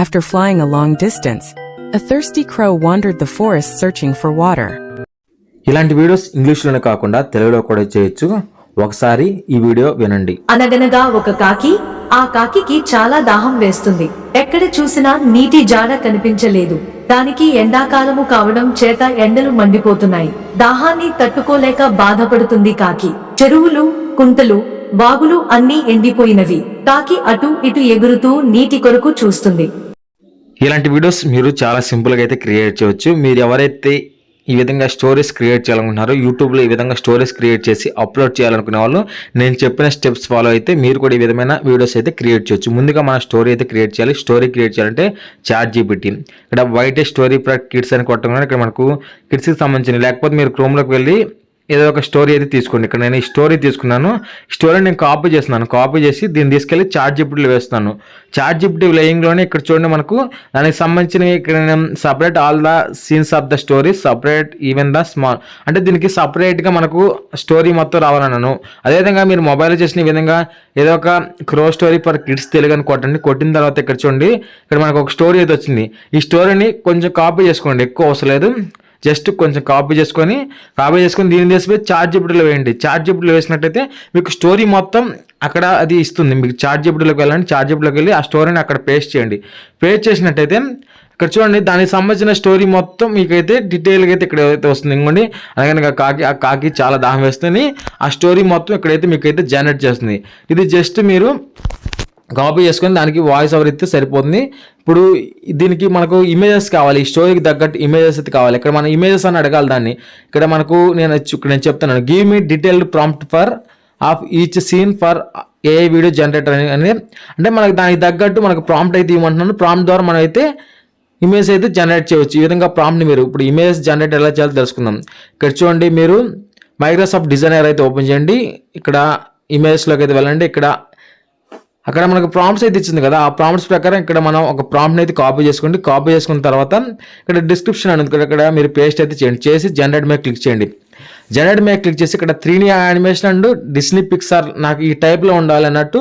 After flying a long distance, a thirsty crow wandered the forest searching for water. ఇలాంటి videos ఇంగ్లీష్లోనే కాకుండా తెలుగులో కూడా చేయొచ్చు. ఒకసారి ఈ వీడియో వినండి. అనగనగా ఒక కాకి ఆ కాకికి చాలా దాహం వేస్తుంది. ఎక్కడ చూసినా నీటి జాడ కనిపించలేదు. దానికి ఎండాకాలము కావడం చేత ఎండలు మండిపోతున్నాయి. దాహాన్ని తట్టుకోలేక బాధపడుతుంది కాకి. చెరువులు కుంటలు వాగులు అన్నీ ఎండిపోయినవి. కాకి అటు ఇటు ఎగురుతూ నీటి కొరకు చూస్తుంది. ఇలాంటి వీడియోస్ మీరు చాలా సింపుల్గా అయితే క్రియేట్ చేయవచ్చు. మీరు ఎవరైతే ఈ విధంగా స్టోరీస్ క్రియేట్ చేయాలనుకుంటున్నారో యూట్యూబ్లో ఈ విధంగా స్టోరీస్ క్రియేట్ చేసి అప్లోడ్ చేయాలనుకునే వాళ్ళు నేను చెప్పిన స్టెప్స్ ఫాలో అయితే మీరు కూడా ఈ విధమైన వీడియోస్ అయితే క్రియేట్ చేయొచ్చు. ముందుగా మన స్టోరీ అయితే క్రియేట్ చేయాలి. స్టోరీ క్రియేట్ చేయాలంటే చార్ట్ జీపీటీ ఇక్కడ వైట్ స్టోరీ కిడ్స్ అని కొట్టడం ఇక్కడ మనకు కిడ్స్కి సంబంధించిన లేకపోతే మీరు క్రోమ్లోకి వెళ్ళి ఏదో ఒక స్టోరీ అయితే తీసుకోండి. ఇక్కడ నేను ఈ స్టోరీ తీసుకున్నాను. స్టోరీ నేను కాపీ చేస్తున్నాను. కాపీ చేసి దీన్ని తీసుకెళ్ళి చార్ట్ జిప్టీలో వేస్తున్నాను. చార్ట్ జిప్టీ లేయింగ్లోనే ఇక్కడ చూడండి మనకు దానికి సంబంధించిన ఇక్కడ నేను separate all the scenes of the story separate even the small అంటే దీనికి సపరేట్గా మనకు స్టోరీ మొత్తం రావాలన్నాను. అదేవిధంగా మీరు మొబైల్ చేసిన విధంగా ఏదో ఒక crow story for kids Telugu అని కొట్టండి. కొట్టిన తర్వాత ఇక్కడ చూడండి ఇక్కడ మనకు ఒక స్టోరీ అయితే వచ్చింది. ఈ స్టోరీని కొంచెం కాపీ చేసుకోండి. ఎక్కువ అవసరం లేదు. జస్ట్ కొంచెం కాపీ చేసుకొని కాపీ చేసుకొని దీన్ని తీసిపోయి చార్ట్ జిపిటీలో వేయండి. చార్ట్ జిపిటీలో వేసినట్టయితే మీకు స్టోరీ మొత్తం అక్కడ అది ఇస్తుంది. మీకు చార్ట్ జిపిటీలోకి వెళ్ళండి చార్ట్ వెళ్ళి ఆ స్టోరీని అక్కడ పేస్ట్ చేయండి. పేస్ట్ చేసినట్టయితే ఇక్కడ చూడండి దానికి సంబంధించిన స్టోరీ మొత్తం మీకైతే డీటెయిల్గా అయితే ఇక్కడ అయితే వస్తుంది. ఇంకోండి అలాగే కాకి ఆ కాకి చాలా దాహం వేస్తుంది. ఆ స్టోరీ మొత్తం ఇక్కడైతే మీకైతే జనరేట్ చేస్తుంది. ఇది జస్ట్ మీరు కాపీ చేసుకొని దానికి వాయిస్ ఓవర్ ఇస్తే సరిపోతుంది. ఇప్పుడు దీనికి మనకు ఇమేజెస్ కావాలి ఈ స్టోరీకి తగ్గట్టు ఇమేజెస్ అయితే కావాలి. ఇక్కడ మన ఇమేజెస్ అని అడగాలి దాన్ని. ఇక్కడ మనకు నేను ఇక్కడ నేను చెప్తున్నాను. Give me detailed prompt for of each scene for a video generator అని అని. అంటే మనకు దానికి తగ్గట్టు మనకు ప్రాంప్ట్ అయితే ఇవ్వమంటున్నాను. ప్రాంప్ట్ ద్వారా మనం అయితే ఇమేజ్ అయితే జనరేట్ చేయవచ్చు. ఈ విధంగా ప్రాంప్ట్ని మీరు ఇప్పుడు ఇమేజ్ జనరేట్ ఎలా చేయాలో తెలుసుకుందాం. ఇక్కడ చూడండి మీరు మైక్రోసాఫ్ట్ డిజైనర్ అయితే ఓపెన్ చేయండి. ఇక్కడ ఇమేజ్లోకి అయితే వెళ్ళండి. ఇక్కడ అక్కడ మనకు ప్రాంప్ట్స్ అయితే ఇచ్చింది కదా ఆ ప్రాంప్ట్స్ ప్రకారం ఇక్కడ మనం ఒక ప్రాంప్ట్ని అయితే కాపీ చేసుకోండి. కాపీ చేసుకున్న తర్వాత ఇక్కడ డిస్క్రిప్షన్ అనేది ఇక్కడ- ఇక్కడ మీరు పేస్ట్ అయితే చేయండి. చేసి జనరేట్ మీద క్లిక్ చేయండి. జనరేట్ మీద క్లిక్ చేసి ఇక్కడ త్రీని యానిమేషన్ అండ్ డిస్నీ పిక్సార్ నాకు ఈ టైప్లో ఉండాలి అన్నట్టు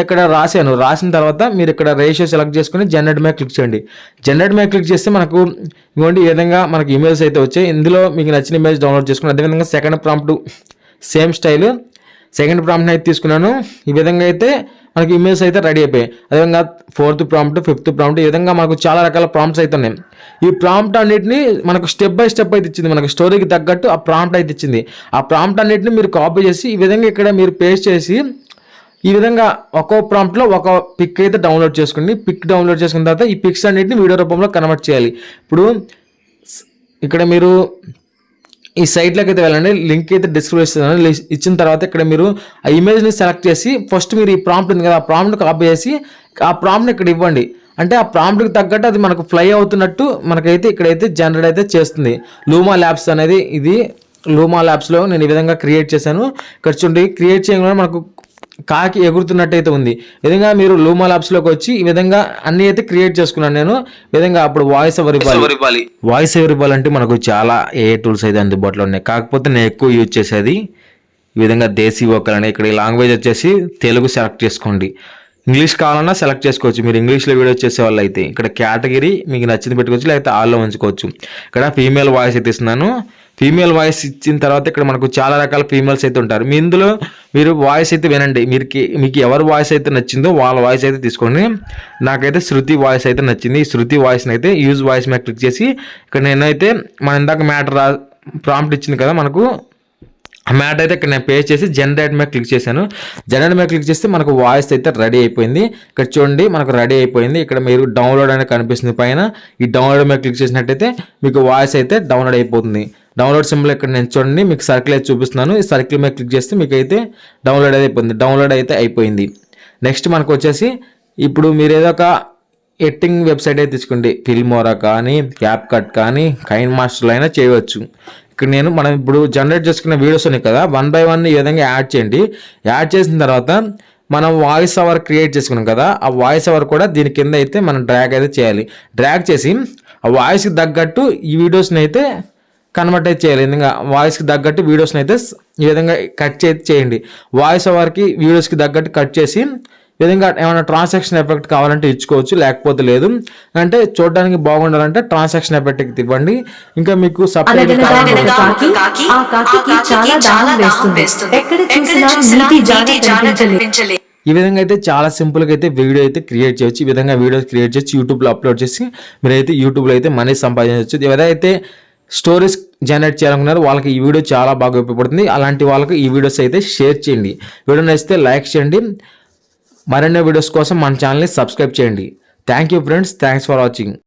ఇక్కడ రాశాను. రాసిన తర్వాత మీరు ఇక్కడ రేషియో సెలెక్ట్ చేసుకుని జనరేట్ మీద క్లిక్ చేయండి. జనరేట్ మీద క్లిక్ చేస్తే మనకు ఇవ్వండి ఈ విధంగా మనకి ఇమేజ్ అయితే వచ్చాయి. ఇందులో మీకు నచ్చిన ఇమేజ్ డౌన్లోడ్ చేసుకుని అదేవిధంగా second prompt same style second ప్రాంప్ట్ని అయితే తీసుకున్నాను. ఈ విధంగా అయితే మనకి ఇమేజ్ అయితే రెడీ అయిపోయాయి. అదేవిధంగా ఫోర్త్ ప్రాంప్ట్ ఫిఫ్త్ ప్రాంప్ట్ ఈ విధంగా మనకు చాలా రకాల ప్రాంప్ట్స్ అయితే ఉన్నాయి. ఈ ప్రాంప్ట్ అన్నిటిని మనకు స్టెప్ బై స్టెప్ అయితే ఇచ్చింది. మనకు స్టోరీకి తగ్గట్టు ఆ ప్రాంప్ట్ అయితే ఇచ్చింది. ఆ ప్రాంప్ట్ అన్నిటిని మీరు కాపీ చేసి ఈ విధంగా ఇక్కడ మీరు పేస్ట్ చేసి ఈ విధంగా ఒక్కో ప్రాంప్ట్లో ఒక పిక్ అయితే డౌన్లోడ్ చేసుకోండి పిక్ డౌన్లోడ్ చేసుకున్న తర్వాత ఈ పిక్స్ అన్నిటిని వీడియో రూపంలో కన్వర్ట్ చేయాలి. ఇప్పుడు ఇక్కడ మీరు ఈ సైట్లోకి అయితే వెళ్ళండి. లింక్ అయితే డిస్క్రిప్షన్ ఇచ్చిన తర్వాత ఇక్కడ మీరు ఆ ఇమేజ్ని సెలెక్ట్ చేసి ఫస్ట్ మీరు ఈ ప్రాంప్ట్ ఉంది కదా ఆ ప్రాంప్ట్ కాపీ చేసి ఆ ప్రాంప్ట్ని ఇక్కడ ఇవ్వండి. అంటే ఆ ప్రాంప్ట్కి తగ్గట్టు అది మనకు ఫ్లై అవుతున్నట్టు మనకైతే ఇక్కడైతే జనరేట్ అయితే చేస్తుంది. లూమా ల్యాబ్స్ అనేది ఇది. లూమా ల్యాబ్స్లో నేను ఈ విధంగా క్రియేట్ చేశాను. ఇక్కడ చూడండి క్రియేట్ చేయడం మనకు కాకి ఎగురుతున్నట్టయితే ఉంది. విధంగా మీరు లూమా ల్యాబ్స్లోకి వచ్చి ఈ విధంగా అన్ని అయితే క్రియేట్ చేసుకున్నాను నేను. విధంగా అప్పుడు వాయిస్ ఇవ్వాలి వాయిస్ ఓవర్ ఇవ్వాలంటే మనకు చాలా ఏ టూల్స్ అయితే అందుబాటులో ఉన్నాయి. కాకపోతే నేను ఎక్కువ యూజ్ చేసేది ఈ విధంగా దేశీ వోకల్ ఇక్కడ ఈ లాంగ్వేజ్ వచ్చేసి తెలుగు సెలెక్ట్ చేసుకోండి. ఇంగ్లీష్ కావాలన్నా సెలెక్ట్ చేసుకోవచ్చు. మీరు ఇంగ్లీష్లో వీడియో చేసే వాళ్ళు అయితే. ఇక్కడ కేటగిరీ మీకు నచ్చింది పెట్టుకోవచ్చు లేకపోతే ఆల్లో ఉంచుకోవచ్చు. ఇక్కడ ఫీమేల్ వాయిస్ అయితే ఇస్తున్నాను. ఫీమేల్ వాయిస్ ఇచ్చిన తర్వాత ఇక్కడ మనకు చాలా రకాల ఫీమేల్స్ అయితే ఉంటారు. మీ ఇందులో మీరు వాయిస్ అయితే వినండి. మీరు మీకు ఎవరి వాయిస్ అయితే నచ్చిందో వాళ్ళ వాయిస్ అయితే తీసుకోండి. నాకైతే శృతి వాయిస్ అయితే నచ్చింది. ఈ శృతి వాయిస్ని అయితే యూజ్ వాయిస్ మీద క్లిక్ చేసి ఇక్కడ నేనైతే మన ఇందాక మ్యాటర్ ప్రాంప్ట్ ఇచ్చింది కదా మనకు. ఆ మ్యాట్ అయితే ఇక్కడ నేను పేస్ట్ చేసి జనరేట్ మీద క్లిక్ చేశాను. జనరేట్ మీద క్లిక్ చేస్తే మనకు వాయిస్ అయితే రెడీ అయిపోయింది. ఇక్కడ చూడండి మనకు రెడీ అయిపోయింది. ఇక్కడ మీరు డౌన్లోడ్ అనేది కనిపిస్తుంది పైన. ఈ డౌన్లోడ్ మీద క్లిక్ చేసినట్టయితే మీకు వాయిస్ అయితే డౌన్లోడ్ అయిపోతుంది. డౌన్లోడ్ సింబల్ ఇక్కడ నేను చూడండి మీకు సర్కిల్ అయితే చూపిస్తున్నాను. ఈ సర్కిల్ మీద క్లిక్ చేస్తే మీకు అయితే డౌన్లోడ్ అయిపోయింది. డౌన్లోడ్ అయితే అయిపోయింది. నెక్స్ట్ మనకు వచ్చేసి ఇప్పుడు మీరు ఏదో ఒక ఎట్టింగ్ వెబ్సైట్ అయితే తీసుకోండి ఫిల్మోరా కానీ క్యాప్ కట్ కానీ కైన్ మాస్టర్లు అయినా చేయవచ్చు. ఇక్కడ నేను మనం ఇప్పుడు జనరేట్ చేసుకున్న వీడియోస్ ఉన్నాయి కదా వన్ బై వన్ ఈ విధంగా యాడ్ చేయండి. యాడ్ చేసిన తర్వాత మనం వాయిస్ అవర్ క్రియేట్ చేసుకున్నాం కదా ఆ వాయిస్ అవర్ కూడా దీని కింద అయితే మనం డ్రాగ్ అయితే చేయాలి. డ్రాగ్ చేసి ఆ వాయిస్కి తగ్గట్టు ఈ వీడియోస్ని అయితే కన్వర్ట్ అయితే చేయాలి. ఎందుకంటే వాయిస్కి తగ్గట్టు వీడియోస్ని అయితే ఈ విధంగా కట్ చేసి చేయండి. వాయిస్ ఓవర్కి వీడియోస్కి తగ్గట్టు కట్ చేసి ఈ విధంగా ఏమైనా ట్రాన్సాక్షన్ ఎఫెక్ట్ కావాలంటే ఇచ్చుకోవచ్చు లేకపోతే లేదు. అంటే చూడడానికి బాగుండాలంటే ట్రాన్సాక్షన్ ఎఫెక్ట్ ఇవ్వండి. ఇంకా మీకు సపరేట్ ఈ విధంగా అయితే చాలా సింపుల్గా అయితే వీడియో అయితే క్రియేట్ చేయొచ్చు. ఈ విధంగా వీడియోస్ క్రియేట్ చేసి యూట్యూబ్లో అప్లోడ్ చేసి మీరైతే యూట్యూబ్లో అయితే మనీ సంపాదించవచ్చు ఎవరైతే స్టోరీస్ జనరేట్ చేయాలనుకున్నారు వాళ్ళకి ఈ వీడియో చాలా బాగా ఉపయోగపడుతుంది. అలాంటి వాళ్ళకి ఈ వీడియోస్ అయితే షేర్ చేయండి. వీడియో నచ్చితే లైక్ చేయండి. మరిన్ని వీడియోస్ కోసం మన ఛానల్ని సబ్స్క్రైబ్ చేయండి. Thank you friends thanks for watching